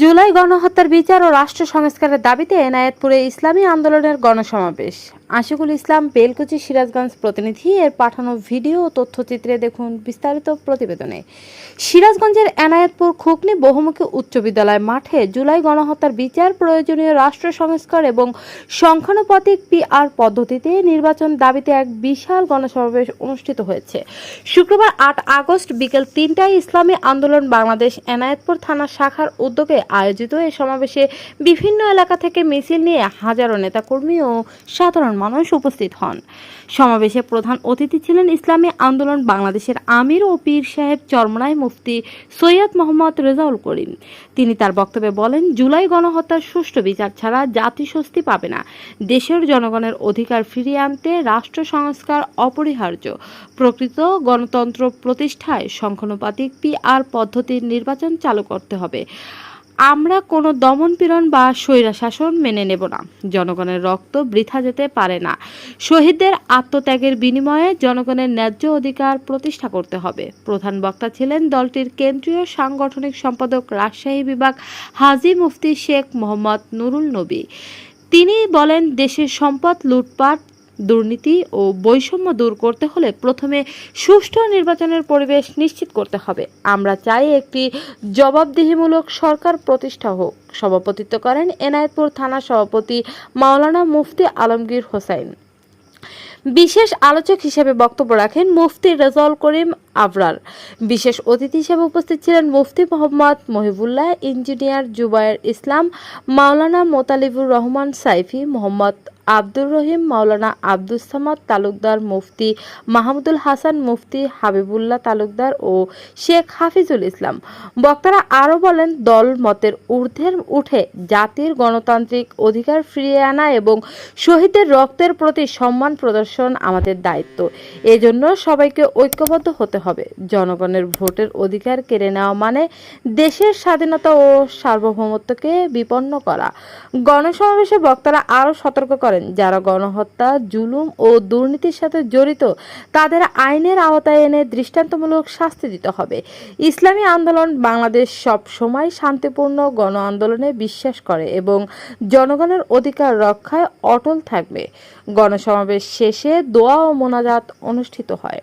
জুলাই গণহত্যার বিচার ও রাষ্ট্র সংস্কারের দাবিতে এনায়েতপুরে ইসলামী আন্দোলনের গণসমাবেশ। আশিকুল ইসলাম, বেলকুচি সিরাজগঞ্জ প্রতিনিধি, এর পাঠানো ভিডিও তথ্যচিত্রে দেখুন বিস্তারিত প্রতিবেদনে। সিরাজগঞ্জের এনায়েতপুর খুকনি বহুমুখী উচ্চ বিদ্যালয় মাঠে জুলাই গণহত্যার বিচার প্রয়োজনীয় রাষ্ট্র সংস্কার এবং সংখ্যানুপাতিক পিআর পদ্ধতিতে নির্বাচন দাবিতে এক বিশাল গণসমাবেশ অনুষ্ঠিত হয়েছে। শুক্রবার আট আগস্ট বিকেল তিনটায় ইসলামী আন্দোলন বাংলাদেশ এনায়েতপুর থানা শাখার উদ্যোগে আয়োজিত এই সমাবেশে বিভিন্ন এলাকা থেকে মিছিল নিয়ে হাজারো নেতাকর্মী ও সাধারণ মানুষ উপস্থিত হন। সমাবেশে প্রধান অতিথি ছিলেন ইসলামী আন্দোলন বাংলাদেশের আমির ও পীর সাহেব চরমনাই মুফতি সৈয়দ মোহাম্মদ রেজাউল করিম। তিনি তার বক্তব্যে বলেন, জুলাই গণহত্যার সুষ্ঠু বিচার ছাড়া জাতি স্বস্তি পাবে না। দেশের জনগণের অধিকার ফিরিয়ে আনতে রাষ্ট্র সংস্কার অপরিহার্য। প্রকৃত গণতন্ত্র প্রতিষ্ঠায় সংখ্যানুপাতিক পিআর পদ্ধতির নির্বাচন চালু করতে হবে। আমরা কোনো দমনপীড়ন বা স্বৈরা শাসন মেনে নেব না। জনগণের রক্ত বৃথা যেতে পারে না। শহীদদের আত্মত্যাগের বিনিময়ে জনগণের ন্যায্য অধিকার প্রতিষ্ঠা করতে হবে। প্রধান বক্তা ছিলেন দলটির কেন্দ্রীয় সাংগঠনিক সম্পাদক রাজশাহী বিভাগ হাজি মুফতি শেখ মোহাম্মদ নুরুল নবী। তিনি বলেন, দেশের সম্পদ লুটপাট দুর্নীতি ও বৈষম্য দূর করতে হলে প্রথমে সুষ্ঠু নির্বাচনের পরিবেশ নিশ্চিত করতে হবে। আমরা চাই একটি জবাবদিহিমূলক সরকার প্রতিষ্ঠা হোক। সভাপতিত্ব করেন এনায়েতপুর থানা সভাপতি মাওলানা মুফতি আলমগীর হোসাইন। বিশেষ আলোচক হিসেবে বক্তব্য রাখেন মুফতি রেজাউল করিম আবরার। বিশেষ অতিথি হিসেবে উপস্থিত ছিলেন মুফতি মোহাম্মদ মহিবুল্লাহ, ইঞ্জিনিয়ার জুবায়ের ইসলাম, মাওলানা মোতালিবুর রহমান সাইফি, মোহাম্মদ আব্দুর রহিম, মাওলানা আব্দুস সামাদ তালুকদার মুফতি, মাহমুদুল হাসান মুফতি, হাবিবুল্লাহ তালুকদার ও শেখ হাফিজুল ইসলাম। বক্তারা আরও বলেন, দল মতের ঊর্ধ্বের উঠে জাতির গণতান্ত্রিক অধিকার ফিরিয়ে আনা এবং শহীদের রক্তের প্রতি সম্মান প্রদর্শন আমাদের দায়িত্ব। এজন্য সবাইকে ঐক্যবদ্ধ হতে হবে। জনগণের ভোটের অধিকার কেড়ে নেওয়া মানে দেশের স্বাধীনতা ও সার্বভৌমত্বকে বিপন্ন করা। গণসমাবেশে বক্তারা আরও সতর্ক করেন, যারা গণহত্যা, জুলুম ও দুর্নীতির সাথে জড়িত, তাদের আইনের আওতায় এনে দৃষ্টান্তমূলক শাস্তি দিতে হবে। ইসলামী আন্দোলন বাংলাদেশ সব সময় শান্তিপূর্ণ গণ আন্দোলনে বিশ্বাস করে এবং জনগণের অধিকার রক্ষায় অটল থাকবে। গণসমাবেশ শেষে দোয়া ও মোনাজাত অনুষ্ঠিত হয়।